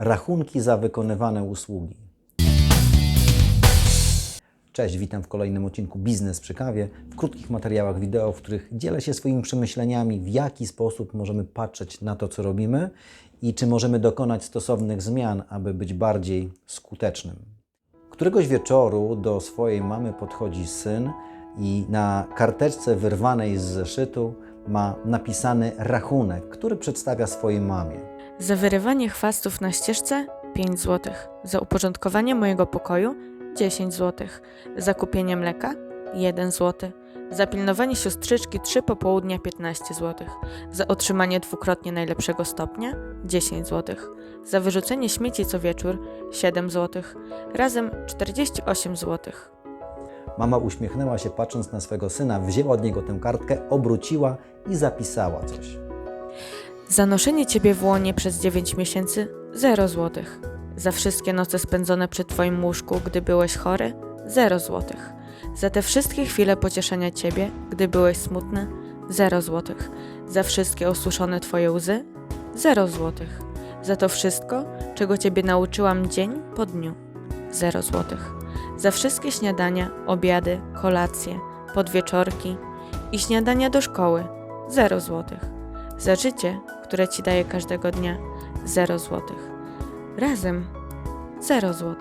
rachunki za wykonywane usługi. Cześć, witam w kolejnym odcinku Biznes przy kawie, w krótkich materiałach wideo, w których dzielę się swoimi przemyśleniami, w jaki sposób możemy patrzeć na to, co robimy i czy możemy dokonać stosownych zmian, aby być bardziej skutecznym. Któregoś wieczoru do swojej mamy podchodzi syn i na karteczce wyrwanej z zeszytu ma napisany rachunek, który przedstawia swojej mamie. Za wyrywanie chwastów na ścieżce 5 zł. Za uporządkowanie mojego pokoju 10 zł. Za kupienie mleka 1 zł. Za pilnowanie siostrzyczki 3 popołudnia 15 zł. Za otrzymanie dwukrotnie najlepszego stopnia 10 zł. Za wyrzucenie śmieci co wieczór 7 zł. Razem 48 zł. Mama uśmiechnęła się patrząc na swego syna, wzięła od niego tę kartkę, obróciła i zapisała coś. Za noszenie ciebie w łonie przez 9 miesięcy 0 zł. Za wszystkie noce spędzone przy twoim łóżku, gdy byłeś chory 0 zł. Za te wszystkie chwile pocieszenia ciebie, gdy byłeś smutny 0 zł. Za wszystkie osuszone twoje łzy 0 zł. Za to wszystko, czego ciebie nauczyłam dzień po dniu 0 zł. Za wszystkie śniadania, obiady, kolacje, podwieczorki i śniadania do szkoły 0 zł. Za życie, które ci daję każdego dnia 0 zł. Razem 0 zł.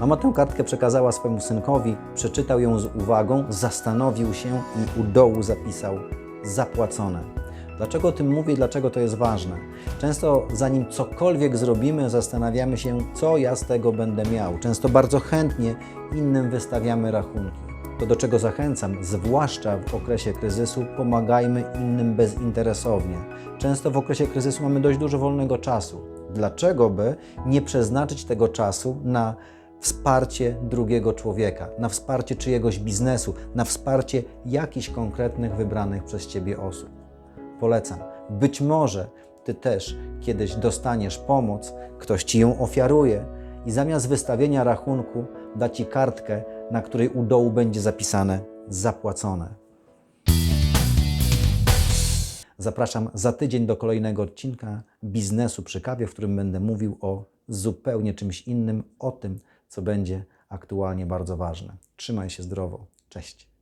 Mama tę kartkę przekazała swemu synkowi, przeczytał ją z uwagą, zastanowił się i u dołu zapisał zapłacone. Dlaczego o tym mówię, dlaczego to jest ważne? Często zanim cokolwiek zrobimy, zastanawiamy się, co ja z tego będę miał. Często bardzo chętnie innym wystawiamy rachunki. To do czego zachęcam, zwłaszcza w okresie kryzysu, pomagajmy innym bezinteresownie. Często w okresie kryzysu mamy dość dużo wolnego czasu. Dlaczego by nie przeznaczyć tego czasu na wsparcie drugiego człowieka, na wsparcie czyjegoś biznesu, na wsparcie jakichś konkretnych wybranych przez Ciebie osób? Polecam. Być może Ty też kiedyś dostaniesz pomoc, ktoś Ci ją ofiaruje i zamiast wystawienia rachunku da Ci kartkę, na której u dołu będzie zapisane zapłacone. Zapraszam za tydzień do kolejnego odcinka Biznesu przy kawie, w którym będę mówił o zupełnie czymś innym, o tym, co będzie aktualnie bardzo ważne. Trzymaj się zdrowo. Cześć.